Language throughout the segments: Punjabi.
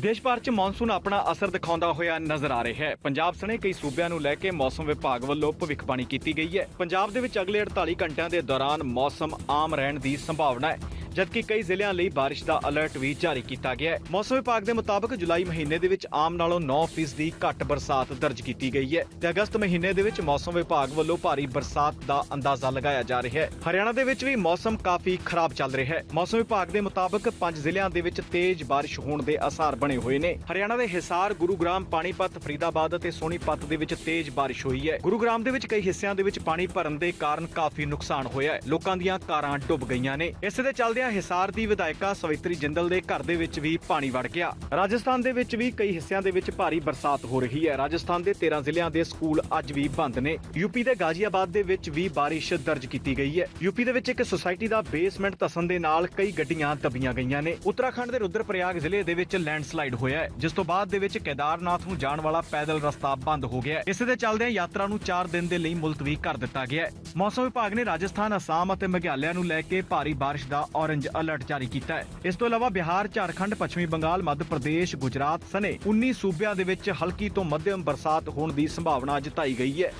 ਦੇਸ਼ ਭਰ 'ਚ ਮੌਨਸੂਨ ਆਪਣਾ ਅਸਰ ਦਿਖਾਉਂਦਾ ਹੋਇਆ ਨਜ਼ਰ ਆ ਰਿਹਾ ਹੈ। ਪੰਜਾਬ ਸਣੇ ਕਈ ਸੂਬਿਆਂ ਨੂੰ ਲੈ ਕੇ ਮੌਸਮ ਵਿਭਾਗ ਵੱਲੋਂ ਭਵਿੱਖਬਾਣੀ ਕੀਤੀ ਗਈ ਹੈ। ਪੰਜਾਬ ਦੇ ਵਿੱਚ ਅਗਲੇ 48 ਘੰਟਿਆਂ ਦੇ ਦੌਰਾਨ ਮੌਸਮ ਆਮ ਰਹਿਣ ਦੀ ਸੰਭਾਵਨਾ ਹੈ। ਜਦਕਿ ਕਈ ਜ਼ਿਲ੍ਹਿਆਂ ਲਈ ਬਾਰਿਸ਼ ਦਾ ਅਲਰਟ ਵੀ ਜਾਰੀ ਕੀਤਾ ਗਿਆ ਹੈ। ਮੌਸਮ ਵਿਭਾਗ ਦੇ ਮੁਤਾਬਕ ਜੁਲਾਈ ਮਹੀਨੇ ਦੇ ਵਿੱਚ ਆਮ ਨਾਲੋਂ 9% ਦੀ ਘੱਟ ਬਰਸਾਤ ਦਰਜ ਕੀਤੀ ਗਈ ਹੈ ਤੇ ਅਗਸਤ ਮਹੀਨੇ ਦੇ ਵਿੱਚ ਮੌਸਮ ਵਿਭਾਗ ਵੱਲੋਂ ਭਾਰੀ ਬਰਸਾਤ ਦਾ ਅੰਦਾਜ਼ਾ ਲਗਾਇਆ ਜਾ ਰਿਹਾ ਹੈ। ਹਰਿਆਣਾ ਦੇ ਵਿੱਚ ਵੀ ਮੌਸਮ ਕਾਫੀ ਖਰਾਬ ਚੱਲ ਰਿਹਾ ਹੈ। ਮੌਸਮ ਵਿਭਾਗ ਦੇ ਮੁਤਾਬਕ ਪੰਜ ਜ਼ਿਲ੍ਹਿਆਂ ਦੇ ਵਿੱਚ ਤੇਜ਼ ਬਾਰਿਸ਼ ਹੋਣ ਦੇ ਆਸਾਰ ਬਣੇ ਹੋਏ ਨੇ। ਹਰਿਆਣਾ ਦੇ ਹਿਸਾਰ, ਗੁਰੂਗ੍ਰਾਮ, ਪਾਣੀਪਤ, ਫਰੀਦਾਬਾਦ ਅਤੇ ਸੋਨੀਪਤ ਦੇ ਵਿੱਚ ਤੇਜ਼ ਬਾਰਿਸ਼ ਹੋਈ ਹੈ। ਗੁਰੂਗ੍ਰਾਮ ਦੇ ਵਿੱਚ ਕਈ ਹਿੱਸਿਆਂ ਦੇ ਵਿੱਚ ਪਾਣੀ ਭਰਨ ਦੇ ਕਾਰਨ ਕਾਫੀ ਨੁਕਸਾਨ ਹੋਇਆ ਹੈ। ਲੋਕਾਂ ਦੀਆਂ ਕਾਰਾਂ ਡੁੱਬ ਗਈਆਂ ਨੇ। ਇਸੇ ਦੇ ਚੱਲਦਿਆਂ ਹਿਸਾਰ ਦੀ ਵਿਧਾਇਕਾ ਸਵਿਤਰੀ ਜਿੰਦਲ ਦੇ ਘਰ ਦੇ ਵਿੱਚ ਵੀ ਪਾਣੀ ਵੜ ਗਿਆ। ਰਾਜਸਥਾਨ ਦੇ ਵਿੱਚ ਵੀ ਕਈ ਹਿੱਸਿਆਂ ਦੇ ਵਿੱਚ ਭਾਰੀ ਬਰਸਾਤ ਹੋ ਰਹੀ ਹੈ। ਰਾਜਸਥਾਨ ਦੇ 13 ਜ਼ਿਲ੍ਹਿਆਂ ਦੇ ਸਕੂਲ ਅੱਜ ਵੀ ਬੰਦ ਨੇ। ਯੂਪੀ ਦੇ ਗਾਜ਼ੀਆਬਾਦ ਦੇ ਵਿੱਚ ਵੀ ਬਾਰਿਸ਼ ਦਰਜ ਕੀਤੀ ਗਈ ਹੈ। ਯੂਪੀ ਦੇ ਵਿੱਚ ਇੱਕ ਸੁਸਾਇਟੀ ਦਾ ਬੇਸਮੈਂਟ ਧਸਣ ਦੇ ਨਾਲ ਕਈ ਗੱਡੀਆਂ ਦਬੀਆਂ ਗਈਆਂ ਨੇ। ਉੱਤਰਾਖੰਡ ਦੇ ਰੁਦਰਪ੍ਰਯਾਗ ਜ਼ਿਲ੍ਹੇ ਦੇ ਵਿੱਚ ਲੈਂਡਸਲਾਈਡ ਹੋਇਆ ਹੈ, ਜਿਸ ਤੋਂ ਬਾਅਦ ਦੇ ਵਿੱਚ ਕੇਦਾਰਨਾਥ ਨੂੰ ਜਾਣ ਵਾਲਾ ਪੈਦਲ ਰਸਤਾ ਬੰਦ ਹੋ ਗਿਆ ਹੈ। ਇਸੇ ਦੇ ਚੱਲਦਿਆਂ ਯਾਤਰਾ ਨੂੰ 4 ਦਿਨ ਦੇ ਲਈ ਮੁਲਤਵੀ ਕਰ ਦਿੱਤਾ ਗਿਆ ਹੈ। ਮੌਸਮ ਵਿਭਾਗ ਨੇ ਰਾਜਸਥਾਨ, ਅਸਾਮ ਅਤੇ ਮੇਘਾਲਿਆ ਨੂੰ ਲੈ ਕੇ ਭਾਰੀ ਬਾਰਿਸ਼ ਦਾ ਔਰੇਂਜ ਅਲਰਟ ਜਾਰੀ ਕੀਤਾ ਹੈ। ਇਸ ਤੋਂ ਇਲਾਵਾ ਬਿਹਾਰ, ਝਾਰਖੰਡ, ਪੱਛਮੀ ਬੰਗਾਲ, ਮੱਧ ਪ੍ਰਦੇਸ਼, ਗੁਜਰਾਤ ਸਣੇ 19 ਸੂਬਿਆਂ ਦੇ ਵਿੱਚ ਹਲਕੀ ਤੋਂ ਮੱਧਮ ਬਰਸਾਤ ਹੋਣ ਦੀ ਸੰਭਾਵਨਾ ਜਤਾਈ ਗਈ ਹੈ।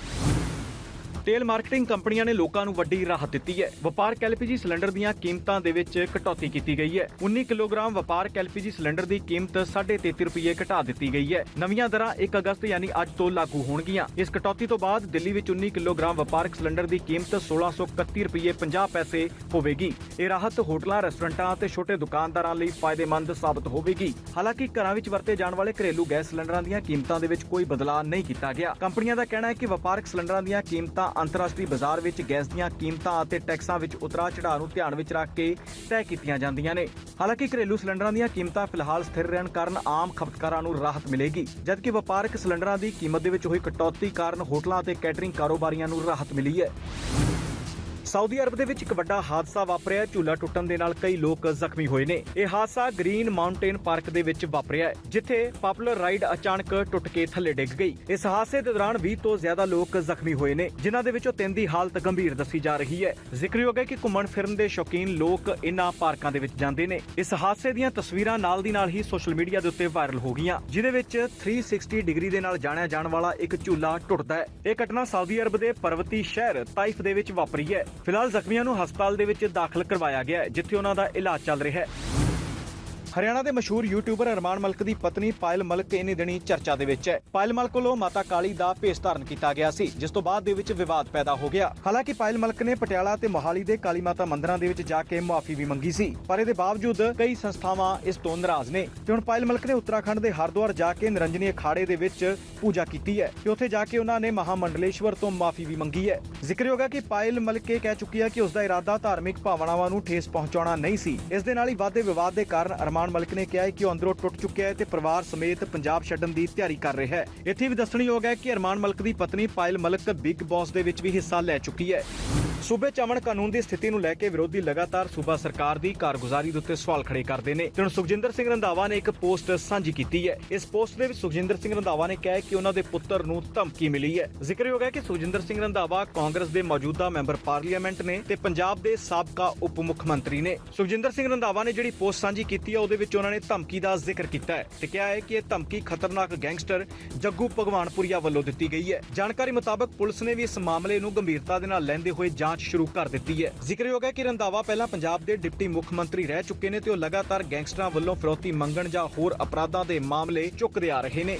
ਤੇਲ ਮਾਰਕੀਟਿੰਗ ਕੰਪਨੀਆਂ ਨੇ ਲੋਕਾਂ ਨੂੰ ਵੱਡੀ ਰਾਹਤ ਦਿੱਤੀ ਹੈ। ਵਪਾਰਕ ਐਲਪੀਜੀ ਸਿਲੰਡਰ ਦੀਆਂ ਕੀਮਤਾਂ ਦੇ ਵਿੱਚ ਕਟੌਤੀ ਕੀਤੀ ਗਈ ਹੈ। 19 ਕਿਲੋਗ੍ਰਾਮ ਵਪਾਰਕ ਐਲਪੀਜੀ ਸਿਲੰਡਰ ਦੀ ਕੀਮਤ 33 ਰੁਪਏ ਘਟਾ ਦਿੱਤੀ ਗਈ ਹੈ। ਨਵੀਆਂ ਦਰਾਂ 1 ਅਗਸਤ ਯਾਨੀ ਅੱਜ ਤੋਂ ਲਾਗੂ ਹੋਣਗੀਆਂ। ਇਸ ਕਟੌਤੀ ਤੋਂ ਬਾਅਦ ਦਿੱਲੀ ਵਿੱਚ 19 ਕਿਲੋਗ੍ਰਾਮ ਵਪਾਰਕ ਸਿਲੰਡਰ ਦੀ ਕੀਮਤ 1631 ਰੁਪਏ 50 ਪੈਸੇ ਹੋਵੇਗੀ। ਇਹ ਰਾਹਤ ਹੋਟਲਾਂ, ਰੈਸਟੋਰੈਂਟਾਂ ਅਤੇ ਛੋਟੇ ਦੁਕਾਨਦਾਰਾਂ ਲਈ ਫਾਇਦੇਮੰਦ ਸਾਬਤ ਹੋਵੇਗੀ। ਹਾਲਾਂਕਿ ਘਰਾਂ ਵਿੱਚ ਵਰਤੇ ਜਾਣ ਵਾਲੇ ਘਰੇਲੂ ਗੈਸ ਸਿਲੰਡਰਾਂ ਦੀਆਂ ਕੀਮਤਾਂ ਦੇ ਵਿੱਚ ਕੋਈ ਬਦਲਾਅ ਨਹੀਂ ਕੀਤਾ ਗਿਆ। ਕੰਪਨੀਆਂ ਦਾ ਕਹਿਣਾ ਹੈ ਕਿ ਵਪਾਰਕ ਸਿਲੰਡਰਾਂ ਦੀਆਂ ਕੀਮਤਾਂ ਅੰਤਰਰਾਸ਼ਟਰੀ ਬਾਜ਼ਾਰ ਵਿੱਚ ਗੈਸ ਦੀਆਂ ਕੀਮਤਾਂ ਅਤੇ ਟੈਕਸਾਂ ਵਿੱਚ ਉਤਰਾਅ ਚੜਾਅ ਨੂੰ ਧਿਆਨ ਵਿੱਚ ਰੱਖ ਕੇ ਤੈਅ ਕੀਤੀਆਂ ਜਾਂਦੀਆਂ ਨੇ। ਹਾਲਾਂਕਿ ਘਰੇਲੂ ਸਿਲੰਡਰਾਂ ਦੀਆਂ ਕੀਮਤਾਂ ਫਿਲਹਾਲ ਸਥਿਰ ਰਹਿਣ ਕਾਰਨ ਆਮ ਖਪਤਕਾਰਾਂ ਨੂੰ ਰਾਹਤ ਮਿਲੇਗੀ, ਜਦਕਿ ਵਪਾਰਕ ਸਿਲੰਡਰਾਂ ਦੀ ਕੀਮਤ ਦੇ ਵਿੱਚ ਹੋਈ ਕਟੌਤੀ ਕਾਰਨ ਹੋਟਲਾਂ ਅਤੇ ਕੈਟਰਿੰਗ ਕਾਰੋਬਾਰੀਆਂ ਨੂੰ ਰਾਹਤ ਮਿਲੀ ਹੈ। ਸਾਊਦੀ ਅਰਬ ਦੇ ਵਿੱਚ ਇੱਕ ਵੱਡਾ ਹਾਦਸਾ ਵਾਪਰਿਆ ਝੂਲਾ ਟੁੱਟਣ ਦੇ ਨਾਲ ਕਈ ਲੋਕ ਜ਼ਖਮੀ ਹੋਏ ਨੇ। ਇਹ ਹਾਦਸਾ ਗ੍ਰੀਨ ਮਾਊਂਟੇਨ ਪਾਰਕ ਦੇ ਵਿੱਚ ਵਾਪਰਿਆ ਹੈ, ਜਿੱਥੇ ਪਪੂਲਰ ਰਾਈਡ ਅਚਾਨਕ ਟੁੱਟ ਕੇ ਥੱਲੇ ਡਿੱਗ ਗਈ। ਇਸ ਹਾਦਸੇ ਦੇ ਦੌਰਾਨ 20 ਤੋਂ ਜ਼ਿਆਦਾ ਲੋਕ ਜ਼ਖਮੀ ਹੋਏ ਨੇ ਜਿਨ੍ਹਾਂ ਦੇ ਵਿੱਚੋਂ ਤਿੰਨ ਦੀ ਹਾਲਤ ਗੰਭੀਰ ਦੱਸੀ ਜਾ ਰਹੀ ਹੈ। ਜ਼ਿਕਰਯੋਗ ਹੈ ਕਿ ਘੁੰਮਣ ਫਿਰਨ ਦੇ ਸ਼ੌਕੀਨ ਲੋਕ ਇਨ੍ਹਾਂ ਪਾਰਕਾਂ ਦੇ ਵਿੱਚ ਜਾਂਦੇ ਨੇ। ਇਸ ਹਾਦਸੇ ਦੀਆਂ ਤਸਵੀਰਾਂ ਨਾਲ ਦੀ ਨਾਲ ਹੀ ਸੋਸ਼ਲ ਮੀਡੀਆ ਦੇ ਉੱਤੇ ਵਾਇਰਲ ਹੋ ਗਈਆਂ ਜਿਹਦੇ ਵਿੱਚ 360 ਡਿਗਰੀ ਦੇ ਨਾਲ ਜਾਣਿਆ ਜਾਣ ਵਾਲਾ ਇੱਕ ਝੂਲਾ ਟੁੱਟਦਾ ਹੈ। ਇਹ ਘਟਨਾ ਸਾਊਦੀ ਅਰਬ ਦੇ ਪਰਵਤੀ ਸ਼ਹਿਰ ਤਾਇਫ ਦੇ ਵਿੱਚ ਵਾਪਰੀ ਹੈ। ਫਿਲਹਾਲ ਜ਼ਖਮੀਆਂ ਨੂੰ ਹਸਪਤਾਲ ਦੇ ਵਿੱਚ ਦਾਖਲ ਕਰਵਾਇਆ ਗਿਆ ਜਿੱਥੇ ਉਹਨਾਂ ਦਾ ਇਲਾਜ ਚੱਲ ਰਿਹਾ ਹੈ। ਹਰਿਆਣਾ ਦੇ ਮਸ਼ਹੂਰ ਯੂਟਿਊਬਰ ਅਰਮਾਨ ਮਲਕ ਦੀ ਪਤਨੀ ਪਾਇਲ ਮਲਕ ਇਨੀ ਦਿਨੀ ਚਰਚਾ ਦੇ ਵਿੱਚ ਹੈ। ਪਾਇਲ ਮਲਕ ਵੱਲੋਂ ਮਾਤਾ ਕਾਲੀ ਦਾ ਭੇਸ ਧਾਰਨ ਕੀਤਾ ਗਿਆ ਸੀ, ਜਿਸ ਤੋਂ ਬਾਅਦ ਦੇ ਵਿੱਚ ਵਿਵਾਦ ਪੈਦਾ ਹੋ ਗਿਆ। ਹਾਲਾਂਕਿ ਪਾਇਲ ਮਲਕ ਨੇ ਪਟਿਆਲਾ ਤੇ ਮੋਹਾਲੀ ਦੇ ਕਾਲੀ ਮਾਤਾ ਮੰਦਿਰਾਂ ਦੇ ਵਿੱਚ ਜਾ ਕੇ ਮੁਆਫੀ ਵੀ ਮੰਗੀ ਸੀ, ਪਰ ਇਹਦੇ ਬਾਵਜੂਦ ਕਈ ਸੰਸਥਾਵਾਂ ਇਸ ਤੋਂ ਨਾਰਾਜ਼ ਨੇ। ਤੇ ਹੁਣ ਪਾਇਲ ਮਲਕ ਨੇ ਉੱਤਰਾਖੰਡ ਦੇ ਹਰਿਦੁਆਰ ਜਾ ਕੇ ਨਿਰੰਜਨੀ ਅਖਾੜੇ ਦੇ ਵਿੱਚ ਪੂਜਾ ਕੀਤੀ ਹੈ ਤੇ ਉੱਥੇ ਜਾ ਕੇ ਉਹਨਾਂ ਨੇ ਮਹਾਮੰਡਲੇਸ਼ਵਰ ਤੋਂ ਮਾਫੀ ਵੀ ਮੰਗੀ ਹੈ। ਜ਼ਿਕਰਯੋਗ ਹੈ ਕਿ ਪਾਇਲ ਮਲਕ ਇਹ ਕਹਿ ਚੁੱਕੀ ਹੈ ਕਿ ਉਸ ਦਾ ਇਰਾਦਾ ਧਾਰਮਿਕ ਭਾਵਨਾਵਾਂ ਨੂੰ ਠੇਸ ਪਹੁੰਚਾਉਣਾ ਨਹੀਂ ਸੀ। ਇਸ ਦੇ ਨਾਲ ਹੀ ਵਾਧੇ ਵਿਵਾਦ ਦੇ ਕਾਰਨ ਅਰਮਾਨ ਮਲਕ ਨੇ ਕਿਹਾ ਹੈ ਕਿ ਉਹ ਅੰਦਰੋਂ ਟੁੱਟ ਚੁੱਕਿਆ ਹੈ ਤੇ ਪਰਿਵਾਰ ਸਮੇਤ ਪੰਜਾਬ ਛੱਡਣ ਦੀ ਤਿਆਰੀ ਕਰ ਰਿਹਾ ਹੈ। ਇੱਥੇ ਵੀ ਦੱਸਣਯੋਗ ਹੈ ਕਿ ਅਰਮਾਨ ਮਲਕ ਦੀ ਪਤਨੀ ਪਾਇਲ ਮਲਕ ਬਿਗ ਬੌਸ ਦੇ ਵਿੱਚ ਵੀ ਹਿੱਸਾ ਲੈ ਚੁੱਕੀ ਹੈ। ਸੂਬੇ ਚ ਅਮਨ ਕਾਨੂੰਨ ਦੀ ਸਥਿਤੀ ਨੂੰ ਲੈ ਕੇ ਵਿਰੋਧੀ ਲਗਾਤਾਰ ਸੂਬਾ ਸਰਕਾਰ ਦੀ ਕਾਰਗੁਜ਼ਾਰੀ ਦੇ ਉੱਤੇ ਸਵਾਲ ਖੜੇ ਕਰਦੇ ਨੇ। ਤੇ ਹੁਣ ਸੁਖਜਿੰਦਰ ਸਿੰਘ ਰੰਧਾਵਾ ਨੇ ਇੱਕ ਪੋਸਟ ਸਾਂਝੀ ਕੀਤੀ ਹੈ। ਇਸ ਪੋਸਟ ਦੇ ਵਿੱਚ ਸੁਖਜਿੰਦਰ ਸਿੰਘ ਰੰਧਾਵਾ ਨੇ ਕਿਹਾ ਕਿ ਉਹਨਾਂ ਦੇ ਪੁੱਤਰ ਨੂੰ ਧਮਕੀ ਮਿਲੀ ਹੈ। ਜ਼ਿਕਰਯੋਗ ਹੈ ਕਿ ਸੁਖਜਿੰਦਰ ਸਿੰਘ ਰੰਧਾਵਾ ਕਾਂਗਰਸ ਦੇ ਮੌਜੂਦਾ ਮੈਂਬਰ ਪਾਰਲੀਮੈਂਟ ਨੇ ਤੇ ਪੰਜਾਬ ਦੇ ਸਾਬਕਾ ਉਪ ਮੁੱਖ ਮੰਤਰੀ ਨੇ। ਸੁਖਜਿੰਦਰ ਸਿੰਘ ਰੰਧਾਵਾ ਨੇ ਜਿਹੜੀ ਪੋਸਟ ਸਾਂਝੀ ਕੀਤੀ ਹੈ ਉਹਦੇ ਵਿੱਚ ਉਹਨਾਂ ਨੇ ਧਮਕੀ ਦਾ ਜ਼ਿਕਰ ਕੀਤਾ ਹੈ ਤੇ ਕਿਹਾ ਹੈ ਕਿ ਇਹ ਧਮਕੀ ਖਤਰਨਾਕ ਗੈਂਗਸਟਰ ਜੱਗੂ ਭਗਵਾਨਪੁਰੀਆ ਵੱਲੋਂ ਦਿੱਤੀ ਗਈ ਹੈ। ਜਾਣਕਾਰੀ ਮੁਤਾਬਕ ਪੁਲਿਸ ਨੇ ਵੀ ਇਸ ਮਾਮਲੇ ਨੂੰ ਗੰਭੀਰਤਾ ਦੇ ਨਾਲ ਲੈਂਦੇ ਹੋਏ ਜਾਂਚ ਸ਼ੁਰੂ ਕਰ ਦਿੱਤੀ ਹੈ। ਜ਼ਿਕਰਯੋਗ ਹੈ ਕਿ ਰੰਧਾਵਾ ਪਹਿਲਾਂ ਪੰਜਾਬ ਦੇ ਡਿਪਟੀ ਮੁੱਖ ਮੰਤਰੀ ਰਹਿ ਚੁੱਕੇ ਨੇ ਤੇ ਉਹ ਲਗਾਤਾਰ ਗੈਂਗਸਟਰਾਂ ਵੱਲੋਂ ਫਰੋਤੀ ਮੰਗਣ ਜਾਂ ਹੋਰ ਅਪਰਾਧਾਂ ਦੇ ਮਾਮਲੇ ਚੁੱਕਦੇ ਆ ਰਹੇ ਨੇ।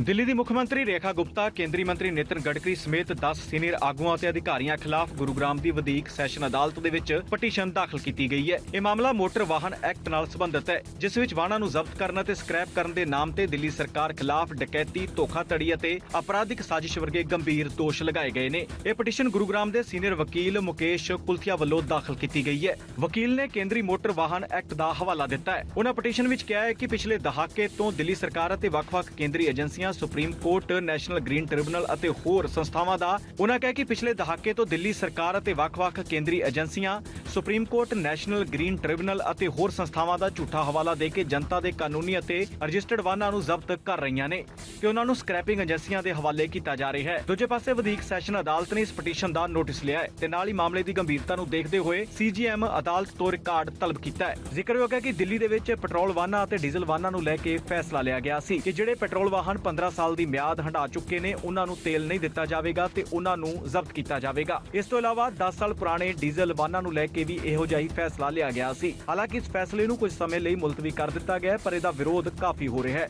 ਦਿੱਲੀ ਦੀ ਮੁੱਖ ਮੰਤਰੀ ਰੇਖਾ ਗੁਪਤਾ, ਕੇਂਦਰੀ ਮੰਤਰੀ ਨਿਤਨ ਗਡਕਰੀ ਸਮੇਤ 10 ਸੀਨੀਅਰ ਆਗੂਆਂ ਅਤੇ ਅਧਿਕਾਰੀਆਂ ਖਿਲਾਫ ਗੁਰੂਗ੍ਰਾਮ ਦੀ ਵਧੀਕ ਸੈਸ਼ਨ ਅਦਾਲਤ ਦੇ ਵਿੱਚ ਪਟੀਸ਼ਨ ਦਾਖਲ ਕੀਤੀ ਗਈ ਹੈ। ਇਹ ਮਾਮਲਾ ਮੋਟਰ ਵਾਹਨ ਐਕਟ ਨਾਲ ਸੰਬੰਧਿਤ ਹੈ, ਜਿਸ ਵਿੱਚ ਵਾਹਨਾਂ ਨੂੰ ਜ਼ਬਤ ਕਰਨ ਅਤੇ ਸਕ੍ਰੈਪ ਕਰਨ ਦੇ ਨਾਮ ਤੇ ਦਿੱਲੀ ਸਰਕਾਰ ਖਿਲਾਫ ਡਕੈਤੀ, ਧੋਖਾਧੜੀ ਅਤੇ ਅਪਰਾਧਿਕ ਸਾਜ਼ਿਸ਼ ਵਰਗੇ ਗੰਭੀਰ ਦੋਸ਼ ਲਗਾਏ ਗਏ ਨੇ। ਇਹ ਪਟੀਸ਼ਨ ਗੁਰੂਗ੍ਰਾਮ ਦੇ ਸੀਨੀਅਰ ਵਕੀਲ ਮੁਕੇਸ਼ ਕੁਲਥੀਆ ਵੱਲੋਂ ਦਾਖਲ ਕੀਤੀ ਗਈ ਹੈ। ਵਕੀਲ ਨੇ ਕੇਂਦਰੀ ਮੋਟਰ ਵਾਹਨ ਐਕਟ ਦਾ ਹਵਾਲਾ ਦਿੱਤਾ ਹੈ। ਉਹਨਾਂ ਪਟੀਸ਼ਨ ਵਿੱਚ ਕਿਹਾ ਹੈ ਕਿ ਪਿਛਲੇ ਦਹਾਕੇ ਤੋਂ ਦਿੱਲੀ ਸਰਕਾਰ ਅਤੇ ਵੱਖ-ਵੱਖ ਕੇਂਦਰੀ ਏਜੰਸੀਆਂ ਰਹੀਆਂ supreme court, national green tribunal ਅਤੇ ਹੋਰ ਸੰਸਥਾਵਾਂ ਦਾ ਉਹਨਾਂ ਕਹਿ ਕਿ ਪਿਛਲੇ ਦਹਾਕੇ ਤੋਂ ਦਿੱਲੀ ਸਰਕਾਰ ਅਤੇ ਵੱਖ-ਵੱਖ ਕੇਂਦਰੀ ਏਜੰਸੀਆਂ, supreme court, national green tribunal ਅਤੇ ਹੋਰ ਸੰਸਥਾਵਾਂ ਦਾ ਝੂਠਾ ਹਵਾਲਾ ਦੇ ਕੇ ਜਨਤਾ ਦੇ ਕਾਨੂੰਨੀ ਅਤੇ ਰਜਿਸਟਰਡ ਵਾਹਨਾਂ ਨੂੰ ਜ਼ਬਤ ਕਰ ਰਹੀਆਂ ਨੇ ਕਿ ਉਹਨਾਂ ਨੂੰ ਸਕ੍ਰੈਪਿੰਗ ਏਜੰਸੀਆਂ ਦੇ ਹਵਾਲੇ ਕੀਤਾ ਜਾ ਰਿਹਾ ਹੈ। ਦੂਜੇ ਪਾਸੇ ਵਧੀਕ ਸੈਸ਼ਨ ਅਦਾਲਤ ਨੇ ਇਸ ਪਟੀਸ਼ਨ ਦਾ ਨੋਟਿਸ ਲਿਆ ਹੈ ਤੇ ਨਾਲ ਹੀ ਮਾਮਲੇ ਦੀ ਗੰਭੀਰਤਾ ਨੂੰ ਦੇਖਦੇ ਹੋਏ ਸੀਜੀਐਮ ਅਦਾਲਤ ਤੋਂ ਰਿਕਾਰਡ ਤਲਬ ਕੀਤਾ ਹੈ। ਜ਼ਿਕਰਯੋਗ ਹੈ ਕਿ ਦਿੱਲੀ ਦੇ ਵਿੱਚ ਪੈਟਰੋਲ ਵਾਹਨਾਂ ਅਤੇ ਡੀਜ਼ਲ ਵਾਹਨਾਂ ਨੂੰ ਲੈ ਕੇ ਫੈਸਲਾ ਲਿਆ ਗਿਆ ਸੀ ਕਿ ਜਿਹੜੇ ਪੈਟਰੋਲ ਵਾਹਨ 15 ਸਾਲ ਦੀ ਮਿਆਦ ਹੰਢਾ ਚੁੱਕੇ ਨੇ। ਉਹਨਾਂ ਨੂੰ ਤੇਲ ਨਹੀਂ ਦਿੱਤਾ ਜਾਵੇਗਾ ਤੇ ਉਹਨਾਂ ਨੂੰ ਜ਼ਬਤ ਕੀਤਾ ਜਾਵੇਗਾ। ਇਸ ਤੋਂ ਇਲਾਵਾ 10 ਸਾਲ ਪੁਰਾਣੇ ਡੀਜ਼ਲ ਵਾਹਨਾਂ ਨੂੰ ਲੈ ਕੇ ਵੀ ਇਹੋ ਜਿਹਾ ਹੀ ਫੈਸਲਾ ਲਿਆ ਗਿਆ ਸੀ। ਹਾਲਾਂਕਿ ਇਸ ਫੈਸਲੇ ਨੂੰ ਕੁਝ ਸਮੇਂ ਲਈ ਮੁਲਤਵੀ ਕਰ ਦਿੱਤਾ ਗਿਆ ਪਰ ਇਹਦਾ ਵਿਰੋਧ ਕਾਫੀ ਹੋ ਰਿਹਾ ਹੈ।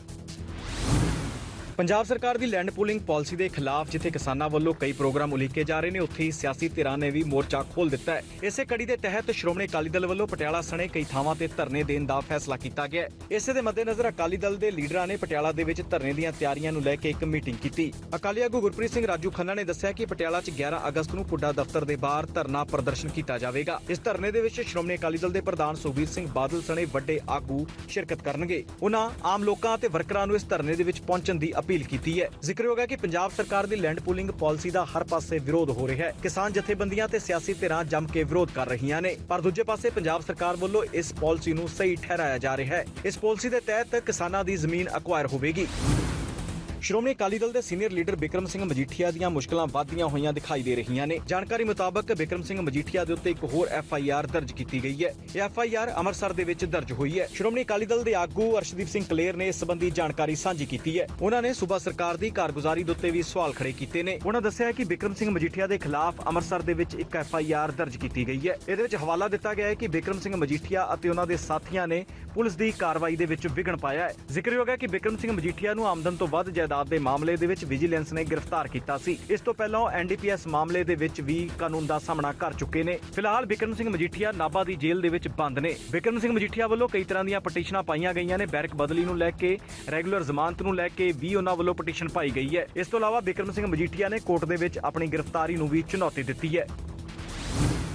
ਪੰਜਾਬ ਸਰਕਾਰ ਦੀ ਲੈਂਡ ਪੂਲਿੰਗ ਪਾਲਿਸੀ ਦੇ ਖਿਲਾਫ ਜਿੱਥੇ ਕਿਸਾਨਾਂ ਵੱਲੋਂ ਕਈ ਪ੍ਰੋਗਰਾਮ ਉਲੀਕੇ ਜਾ ਰਹੇ ਨੇ, ਉੱਥੇ ਹੀ ਸਿਆਸੀ ਧਿਰਾਂ ਨੇ ਵੀ ਮੋਰਚਾ ਖੋਲ ਦਿੱਤਾ ਹੈ। ਇਸੇ ਕੜੀ ਦੇ ਤਹਿਤ ਸ਼੍ਰੋਮਣੀ ਅਕਾਲੀ ਦਲ ਵੱਲੋਂ ਪਟਿਆਲਾ ਸਣੇ ਕਈ ਥਾਵਾਂ ਤੇ ਧਰਨੇ ਦੇਣ ਦਾ ਫੈਸਲਾ ਕੀਤਾ ਗਿਆ ਹੈ। ਇਸੇ ਦੇ ਮੱਦੇਨਜ਼ਰ ਅਕਾਲੀ ਦਲ ਦੇ ਲੀਡਰਾਂ ਨੇ ਪਟਿਆਲਾ ਦੇ ਵਿੱਚ ਧਰਨੇ ਦੀਆਂ ਤਿਆਰੀਆਂ ਨੂੰ ਲੈ ਕੇ ਇੱਕ ਮੀਟਿੰਗ ਕੀਤੀ। ਅਕਾਲੀ ਆਗੂ ਗੁਰਪ੍ਰੀਤ ਸਿੰਘ ਰਾਜੂ ਖੰਨਾ ਨੇ ਦੱਸਿਆ ਕਿ ਪਟਿਆਲਾ 'ਚ 11 ਅਗਸਤ ਨੂੰ ਪੁੱਡਾ ਦਫ਼ਤਰ ਦੇ ਬਾਹਰ ਧਰਨਾ ਪ੍ਰਦਰਸ਼ਨ ਕੀਤਾ ਜਾਵੇਗਾ। ਇਸ ਧਰਨੇ ਦੇ ਵਿੱਚ ਸ਼੍ਰੋਮਣੀ ਅਕਾਲੀ ਦਲ ਦੇ ਪ੍ਰਧਾਨ ਸੁਖਬੀਰ ਸਿੰਘ ਬਾਦਲ ਸਣੇ ਵੱਡੇ ਆਗੂ ਸ਼ਿਰਕਤ ਕਰਨਗੇ। ਉਹਨਾਂ ਆਮ ਲੋਕਾਂ ਅਤੇ ਵਰਕਰਾਂ ਨੂੰ ਇਸ ਧਰਨੇ ਦੇ ਵਿੱਚ ਪਹੁੰਚਣ ਦੀ ਅਪੀਲ ਕੀਤੀ ਹੈ। ਜ਼ਿਕਰਯੋਗ ਹੈ ਕਿ ਪੰਜਾਬ ਸਰਕਾਰ ਦੀ ਲੈਂਡ ਪੂਲਿੰਗ ਪਾਲਿਸੀ ਦਾ ਹਰ ਪਾਸੇ ਵਿਰੋਧ ਹੋ ਰਿਹਾ ਹੈ। ਕਿਸਾਨ ਜਥੇਬੰਦੀਆਂ ਤੇ ਸਿਆਸੀ ਧਿਰਾਂ ਜੰਮ ਕੇ ਵਿਰੋਧ ਕਰ ਰਹੀਆਂ ਨੇ। ਪਰ ਦੂਜੇ ਪਾਸੇ ਪੰਜਾਬ ਸਰਕਾਰ ਵੱਲੋਂ ਇਸ ਪਾਲਿਸੀ ਨੂੰ ਸਹੀ ਠਹਿਰਾਇਆ ਜਾ ਰਿਹਾ ਹੈ। ਇਸ ਪਾਲਿਸੀ ਦੇ ਤਹਿਤ ਕਿਸਾਨਾਂ ਦੀ ਜ਼ਮੀਨ ਅਕਵਾਇਰ ਹੋਵੇਗੀ। ਸ਼੍ਰੋਮਣੀ ਅਕਾਲੀ ਦਲ ਦੇ ਸੀਨੀਅਰ ਲੀਡਰ ਬਿਕਰਮ ਸਿੰਘ ਮਜੀਠੀਆ ਦੀਆਂ ਮੁਸ਼ਕਲਾਂ ਵੱਧਦੀਆਂ ਹੋਈਆਂ ਦਿਖਾਈ ਦੇ ਰਹੀਆਂ ਨੇ। ਜਾਣਕਾਰੀ ਮੁਤਾਬਕ ਬਿਕਰਮ ਸਿੰਘ ਮਜੀਠੀਆ ਦੇ ਉੱਤੇ ਇੱਕ ਹੋਰ ਐਫ ਆਈ ਆਰ ਦਰਜ ਕੀਤੀ ਗਈ ਹੈ। ਇਹ ਐਫ ਆਈ ਆਰ ਅੰਮ੍ਰਿਤਸਰ ਦੇ ਵਿੱਚ ਦਰਜ ਹੋਈ ਹੈ। ਸ਼੍ਰੋਮਣੀ ਅਕਾਲੀ ਦਲ ਦੇ ਆਗੂ ਅਰਸ਼ਦੀਪ ਸਿੰਘ ਕਲੇਰ ਨੇ ਇਸ ਸੰਬੰਧੀ ਜਾਣਕਾਰੀ ਸਾਂਝੀ ਕੀਤੀ ਹੈ। ਉਹਨਾਂ ਨੇ ਸੂਬਾ ਸਰਕਾਰ ਦੀ ਕਾਰਗੁਜ਼ਾਰੀ ਦੇ ਉੱਤੇ ਵੀ ਸਵਾਲ ਖੜੇ ਕੀਤੇ ਨੇ। ਉਹਨਾਂ ਦੱਸਿਆ ਕਿ ਬਿਕਰਮ ਸਿੰਘ ਮਜੀਠੀਆ ਦੇ ਖਿਲਾਫ ਅੰਮ੍ਰਿਤਸਰ ਦੇ ਵਿੱਚ ਇੱਕ ਐਫ ਆਈ ਆਰ ਦਰਜ ਕੀਤੀ ਗਈ ਹੈ। ਇਹਦੇ ਵਿੱਚ ਹਵਾਲਾ ਦਿੱਤਾ ਗਿਆ ਹੈ ਕਿ ਬਿਕਰਮ ਸਿੰਘ ਮਜੀਠੀਆ ਅਤੇ ਉਹਨਾਂ ਦੇ ਸਾਥੀਆਂ ਨੇ ਪੁਲਿਸ ਦੀ ਕਾਰਵਾਈ ਦੇ ਵਿੱਚ ਵਿਘਨ ਪਾਇਆ ਹੈ। ਜ਼ਿਕਰਯੋਗ ਹੈ ਕਿ ਬਿਕਰਮ ਸਿੰਘ ਮਜੀਠੀਆ ਨੂੰ ਆਮਦਨ ਤੋਂ ਵੱਧ ਜਾਇਦਾਦ ਦੇ ਮਾਮਲੇ ਦੇ ਵਿੱਚ ਵਿਜੀਲੈਂਸ ਨੇ ਗ੍ਰਿਫਤਾਰ ਕੀਤਾ ਸੀ। ਇਸ ਤੋਂ ਪਹਿਲਾਂ ਐਨਡੀਪੀਐਸ ਮਾਮਲੇ ਦੇ ਵਿੱਚ ਵੀ ਕਾਨੂੰਨ ਦਾ ਸਾਹਮਣਾ ਕਰ ਚੁੱਕੇ ਨੇ। ਫਿਲਹਾਲ ਬਿਕਰਮ ਸਿੰਘ ਮਜੀਠੀਆ ਨਾਭਾ ਦੀ ਜੇਲ੍ਹ ਦੇ ਵਿੱਚ ਬੰਦ ਨੇ। ਬਿਕਰਮ ਸਿੰਘ ਮਜੀਠੀਆ ਵੱਲੋਂ ਕਈ ਤਰ੍ਹਾਂ ਦੀਆਂ ਪਟੀਸ਼ਨਾਂ ਪਾਈਆਂ ਗਈਆਂ ਨੇ। ਬੈਰਕ ਬਦਲੀ ਨੂੰ ਲੈ ਕੇ, ਰੈਗੂਲਰ ਜ਼ਮਾਨਤ ਨੂੰ ਲੈ ਕੇ ਵੀ ਉਹਨਾਂ ਵੱਲੋਂ ਪਟੀਸ਼ਨ ਪਾਈ ਗਈ ਹੈ। ਇਸ ਤੋਂ ਇਲਾਵਾ ਬਿਕਰਮ ਸਿੰਘ ਮਜੀਠੀਆ ਨੇ ਕੋਰਟ ਦੇ ਵਿੱਚ ਆਪਣੀ ਗ੍ਰਿਫਤਾਰੀ ਨੂੰ ਵੀ ਚੁਣੌਤੀ ਦਿੱਤੀ ਹੈ।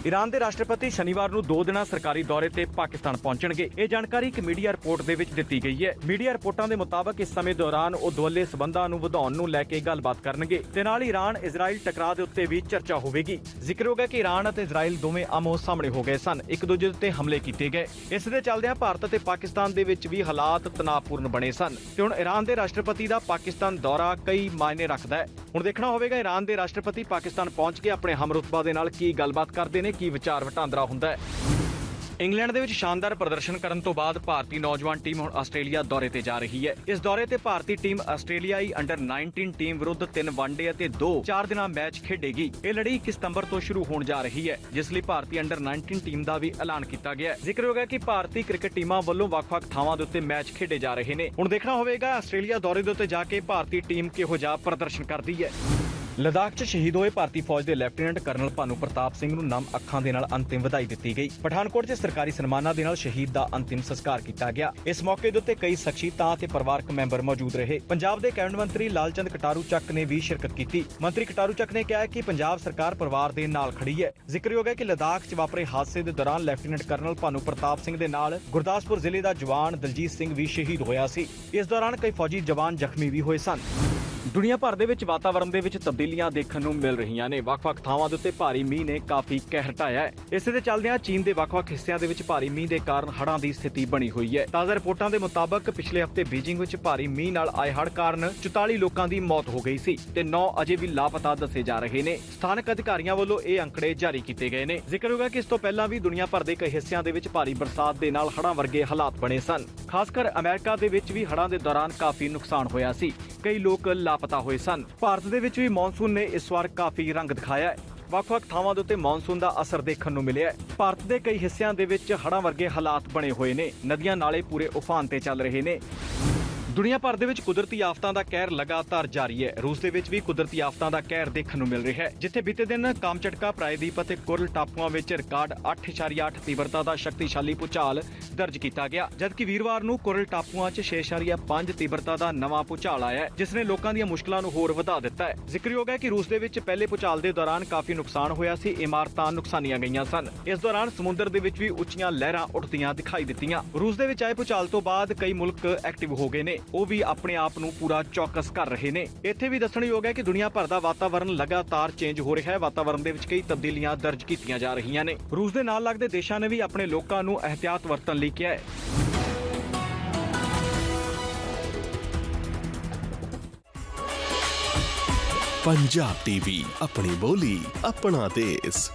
ਈਰਾਨ ਦੇ ਰਾਸ਼ਟਰਪਤੀ ਸ਼ਨੀਵਾਰ ਨੂੰ ਦੋ ਦਿਨਾਂ ਸਰਕਾਰੀ ਦੌਰੇ ਤੇ ਪਾਕਿਸਤਾਨ ਪਹੁੰਚਣਗੇ। ਇਹ ਜਾਣਕਾਰੀ ਇੱਕ ਮੀਡੀਆ ਰਿਪੋਰਟ ਦੇ ਵਿੱਚ ਦਿੱਤੀ ਗਈ ਹੈ। ਮੀਡੀਆ ਰਿਪੋਰਟਾਂ ਦੇ ਮੁਤਾਬਕ ਇਸ ਸਮੇਂ ਦੌਰਾਨ ਉਹ ਦੁਵੱਲੇ ਸਬੰਧਾਂ ਨੂੰ ਵਧਾਉਣ ਨੂੰ ਲੈ ਕੇ ਗੱਲਬਾਤ ਕਰਨਗੇ। ਤੇ ਨਾਲ ਈਰਾਨ ਇਜ਼ਰਾਈਲ ਟਕਰਾਅ ਦੇ ਉੱਤੇ ਵੀ ਚਰਚਾ ਹੋਵੇਗੀ। ਜ਼ਿਕਰ ਹੈ ਕਿ ਈਰਾਨ ਅਤੇ ਇਜ਼ਰਾਈਲ ਦੋਵੇਂ ਆਮੋ ਸਾਹਮਣੇ ਹੋ ਗਏ ਸਨ। ਇੱਕ ਦੂਜੇ ਉੱਤੇ ਹਮਲੇ ਕੀਤੇ ਗਏ। ਇਸ ਦੇ ਚੱਲਦਿਆਂ ਭਾਰਤ ਅਤੇ ਪਾਕਿਸਤਾਨ ਦੇ ਵਿੱਚ ਵੀ ਹਾਲਾਤ ਤਣਾਅਪੂਰਨ ਬਣੇ ਸਨ। ਤੇ ਹੁਣ ਈਰਾਨ ਦੇ ਰਾਸ਼ਟਰਪਤੀ ਦਾ ਪਾਕਿਸਤਾਨ ਦੌਰਾ ਕਈ ਮਾਇਨੇ ਰੱਖਦਾ ਹੈ। ਹੁਣ ਦੇਖਣਾ ਹੋਵੇਗਾ ਈਰਾਨ ਦੇ ਰਾਸ਼ਟਰਪਤੀ ਪਾਕਿਸਤਾਨ ਪਹੁੰਚ ਕੇ ਆਪਣੇ ਹਮਰੁਤਬਾ ਦੇ ਨਾਲ ਕੀ ਗੱਲਬਾਤ ਕਰਦੇ ਨੇ। ਕੀ ਵਿਚਾਰ ਵਟਾਂਦਰਾ ਹੁੰਦਾ ਹੈ? ਇੰਗਲੈਂਡ ਦੇ ਵਿੱਚ ਸ਼ਾਨਦਾਰ ਪ੍ਰਦਰਸ਼ਨ ਕਰਨ ਤੋਂ ਬਾਅਦ ਭਾਰਤੀ ਨੌਜਵਾਨ ਟੀਮ ਹੁਣ ਆਸਟ੍ਰੇਲੀਆ ਦੌਰੇ ਤੇ ਜਾ ਰਹੀ ਹੈ। ਇਸ ਦੌਰੇ ਤੇ ਭਾਰਤੀ ਟੀਮ ਆਸਟ੍ਰੇਲੀਆਈ ਅੰਡਰ 19 ਟੀਮ ਵਿਰੁੱਧ 3 ਵਨਡੇ ਅਤੇ 2 ਚਾਰ ਦਿਨਾਂ ਮੈਚ ਖੇਡੇਗੀ। ਇਹ ਲੜੀ 1 ਸਤੰਬਰ ਤੋਂ ਸ਼ੁਰੂ ਹੋਣ ਜਾ ਰਹੀ ਹੈ, ਜਿਸ ਲਈ ਭਾਰਤੀ ਅੰਡਰ 19 ਟੀਮ ਦਾ ਵੀ ਐਲਾਨ ਕੀਤਾ ਗਿਆ ਹੈ। ਜ਼ਿਕਰ ਹੈ ਕਿ ਭਾਰਤੀ ਕ੍ਰਿਕਟ ਟੀਮਾਂ ਵੱਲੋਂ ਵੱਖ-ਵੱਖ ਥਾਵਾਂ ਦੇ ਉੱਤੇ ਮੈਚ ਖੇਡੇ ਜਾ ਰਹੇ ਨੇ। ਹੁਣ ਦੇਖਣਾ ਹੋਵੇਗਾ ਆਸਟ੍ਰੇਲੀਆ ਦੌਰੇ ਦੇ ਉੱਤੇ ਜਾ ਕੇ ਭਾਰਤੀ ਟੀਮ ਕਿਹੋ ਜਿਹਾ ਪ੍ਰਦਰਸ਼ਨ ਕਰਦੀ ਹੈ। ਲਦਾਖ 'ਚ ਸ਼ਹੀਦ ਹੋਏ ਭਾਰਤੀ ਫੌਜ ਦੇ ਲੈਫਟੀਨੈਂਟ ਕਰਨਲ ਭਾਨੂ ਪ੍ਰਤਾਪ ਸਿੰਘ ਨੂੰ ਨਮ ਅੱਖਾਂ ਦੇ ਨਾਲ ਅੰਤਿਮ ਵਧਾਈ ਦਿੱਤੀ ਗਈ। ਪਠਾਨਕੋਟ 'ਚ ਸਰਕਾਰੀ ਸਨਮਾਨਾਂ ਦੇ ਨਾਲ ਸ਼ਹੀਦ ਦਾ ਅੰਤਿਮ ਸੰਸਕਾਰ ਕੀਤਾ ਗਿਆ। ਇਸ ਮੌਕੇ ਦੇ ਉੱਤੇ ਕਈ ਸ਼ਖਸੀਅਤਾਂ ਅਤੇ ਪਰਿਵਾਰਕ ਮੈਂਬਰ ਮੌਜੂਦ ਰਹੇ। ਪੰਜਾਬ ਦੇ ਕੈਬਨਿਟ ਮੰਤਰੀ ਲਾਲਚੰਦ ਕਟਾਰੂ ਚੱਕ ਨੇ ਵੀ ਸ਼ਿਰਕਤ ਕੀਤੀ। ਮੰਤਰੀ ਕਟਾਰੂ ਚੱਕ ਨੇ ਕਿਹਾ ਕਿ ਪੰਜਾਬ ਸਰਕਾਰ ਪਰਿਵਾਰ ਦੇ ਨਾਲ ਖੜੀ ਹੈ। ਜ਼ਿਕਰਯੋਗ ਹੈ ਕਿ ਲਦਾਖ 'ਚ ਵਾਪਰੇ ਹਾਦਸੇ ਦੇ ਦੌਰਾਨ ਲੈਫਟੀਨੈਂਟ ਕਰਨਲ ਭਾਨੂ ਪ੍ਰਤਾਪ ਸਿੰਘ ਦੇ ਨਾਲ ਗੁਰਦਾਸਪੁਰ ਜ਼ਿਲ੍ਹੇ ਦਾ ਜਵਾਨ ਦਲਜੀਤ ਸਿੰਘ ਵੀ ਸ਼ਹੀਦ ਹੋਇਆ ਸੀ। ਇਸ ਦੌਰਾਨ ਕਈ ਫੌਜੀ ਜਵਾਨ ਜ਼ਖਮੀ ਵੀ ਹੋਏ ਸਨ। ਦੁਨੀਆ ਭਰ ਦੇ ਵਿੱਚ ਵਾਤਾਵਰਣ ਦੇ ਵਿੱਚ ਤਬਦੀਲੀਆਂ ਦੇਖਣ ਨੂੰ ਮਿਲ ਰਹੀਆਂ ਨੇ। ਵੱਖ-ਵੱਖ ਥਾਵਾਂ ਦੇ ਉੱਤੇ ਭਾਰੀ ਮੀਂਹ ਨੇ ਕਾਫੀ ਕਹਿਰ ਢਾਇਆ ਹੈ। ਇਸੇ ਦੇ ਚੱਲਦਿਆਂ ਚੀਨ ਦੇ ਵੱਖ-ਵੱਖ ਹਿੱਸਿਆਂ ਦੇ ਵਿੱਚ ਭਾਰੀ ਮੀਂਹ ਦੇ ਕਾਰਨ ਹੜ੍ਹਾਂ ਦੀ ਸਥਿਤੀ ਬਣੀ ਹੋਈ ਹੈ। ਤਾਜ਼ਾ ਰਿਪੋਰਟਾਂ ਦੇ ਮੁਤਾਬਕ ਪਿਛਲੇ ਹਫ਼ਤੇ ਬੀਜਿੰਗ ਵਿੱਚ ਭਾਰੀ ਮੀਂਹ ਨਾਲ ਆਏ ਹੜ੍ਹ ਕਾਰਨ 44 ਲੋਕਾਂ ਦੀ ਮੌਤ ਹੋ ਗਈ ਸੀ ਤੇ 9 ਅਜੇ ਵੀ ਲਾਪਤਾ ਦੱਸੇ ਜਾ ਰਹੇ ਨੇ। ਸਥਾਨਕ ਅਧਿਕਾਰੀਆਂ ਵੱਲੋਂ ਇਹ ਅੰਕੜੇ ਜਾਰੀ ਕੀਤੇ ਗਏ ਨੇ। ਜ਼ਿਕਰ ਹੋਗਾ ਕਿ ਇਸ ਤੋਂ ਪਹਿਲਾਂ ਵੀ ਦੁਨੀਆ ਭਰ ਦੇ ਕਈ ਹਿੱਸਿਆਂ ਦੇ ਵਿੱਚ ਭਾਰੀ ਬਰਸਾਤ ਦੇ ਨਾਲ ਹੜ੍ਹਾਂ ਵਰਗੇ ਹਾਲਾਤ ਬਣੇ ਸਨ। ਖਾਸ ਕਰ ਅਮਰੀਕਾ ਦੇ ਵਿੱਚ ਵੀ ਹੜ੍ਹਾਂ ਦੇ ਦੌਰਾਨ ਕਾਫੀ ਨੁਕਸਾਨ ਹੋਇਆ ਸੀ। ਕਈ ਲੋਕ ਲਾਪਤਾ ਹੋਏ ਸਨ। ਭਾਰਤ ਦੇ ਵਿੱਚ ਵੀ ਮੌਨਸੂਨ ਨੇ ਇਸ ਵਾਰ ਕਾਫੀ ਰੰਗ ਦਿਖਾਇਆ ਹੈ। ਵੱਖ-ਵੱਖ ਥਾਵਾਂ ਦੇ ਉੱਤੇ ਮੌਨਸੂਨ ਦਾ ਅਸਰ ਦੇਖਣ ਨੂੰ ਮਿਲਿਆ ਹੈ। ਭਾਰਤ ਦੇ ਕਈ ਹਿੱਸਿਆਂ ਦੇ ਵਿੱਚ ਹੜ੍ਹਾਂ ਵਰਗੇ ਹਾਲਾਤ ਬਣੇ ਹੋਏ ਨੇ। ਨਦੀਆਂ ਨਾਲੇ ਪੂਰੇ ਉਫਾਨ ਤੇ ਚੱਲ ਰਹੇ ਨੇ। ਦੁਨੀਆ ਭਰ ਦੇ ਵਿੱਚ ਕੁਦਰਤੀ ਆਫਤਾਂ ਦਾ ਕਹਿਰ ਲਗਾਤਾਰ ਜਾਰੀ ਹੈ। ਰੂਸ ਦੇ ਵਿੱਚ ਵੀ ਕੁਦਰਤੀ ਆਫਤਾਂ ਦਾ ਕਹਿਰ ਦੇਖਣ ਨੂੰ ਮਿਲ ਰਿਹਾ ਹੈ, ਜਿੱਥੇ ਬੀਤੇ ਦਿਨ ਕਾਮਚਟਕਾ, ਪ੍ਰਾਇਦੀਪ ਅਤੇ ਕੁਰਲ ਟਾਪੂਆਂ ਵਿੱਚ ਰਿਕਾਰਡ 8.8 ਤੀਬਰਤਾ ਦਾ ਸ਼ਕਤੀਸ਼ਾਲੀ ਭੂਚਾਲ ਦਰਜ ਕੀਤਾ ਗਿਆ, ਜਦਕਿ ਵੀਰਵਾਰ ਨੂੰ ਕੁਰਲ ਟਾਪੂਆਂ 'ਚ 6.5 ਤੀਬਰਤਾ ਦਾ ਨਵਾਂ ਭੂਚਾਲ ਆਇਆ ਜਿਸ ਨੇ ਲੋਕਾਂ ਦੀਆਂ ਮੁਸ਼ਕਲਾਂ ਨੂੰ ਹੋਰ ਵਧਾ ਦਿੱਤਾ ਹੈ। ਜ਼ਿਕਰਯੋਗ ਹੈ ਕਿ ਰੂਸ ਦੇ ਵਿੱਚ ਪਹਿਲੇ ਭੂਚਾਲ ਦੇ ਦੌਰਾਨ ਕਾਫੀ ਨੁਕਸਾਨ ਹੋਇਆ ਸੀ, ਇਮਾਰਤਾਂ ਨੁਕਸਾਨੀਆਂ ਗਈਆਂ ਸਨ। ਇਸ ਦੌਰਾਨ ਸਮੁੰਦਰ ਦੇ ਵਿੱਚ ਵੀ ਉੱਚੀਆਂ ਲਹਿਰਾਂ ਉੱਠਦੀਆਂ ਦਿਖਾਈ ਦਿੱਤੀਆਂ। ਰੂਸ ਦੇ ਵਿੱਚ ਆਏ ਭੂਚਾਲ ਤੋਂ ਬਾਅਦ ਕਈ ਮੁਲਕ ਐਕਟਿਵ ਹੋ ਗਏ ਨੇ। ਉਹ ਵੀ ਆਪਣੇ ਆਪ ਨੂੰ ਪੂਰਾ ਚੌਕਸ ਕਰ ਰਹੇ ਨੇ। ਇੱਥੇ ਵੀ ਦੱਸਣਯੋਗ ਹੈ ਕਿ ਦੁਨੀਆ ਭਰ ਦਾ ਵਾਤਾਵਰਣ ਲਗਾਤਾਰ ਚੇਂਜ ਹੋ ਰਿਹਾ ਹੈ। ਵਾਤਾਵਰਣ ਦੇ ਵਿੱਚ ਕਈ ਤਬਦੀਲੀਆਂ ਦਰਜ ਕੀਤੀਆਂ ਜਾ ਰਹੀਆਂ ਨੇ। ਰੂਸ ਦੇ ਨਾਲ ਲੱਗਦੇ ਦੇਸ਼ਾਂ ਨੇ ਵੀ ਆਪਣੇ ਲੋਕਾਂ ਨੂੰ ਅਹਤਿਆਤ ਵਰਤਣ ਲਈ ਕਿਹਾ ਹੈ। ਪੰਜਾਬ ਟੀਵੀ, ਆਪਣੀ ਬੋਲੀ, ਆਪਣਾ ਦੇਸ਼।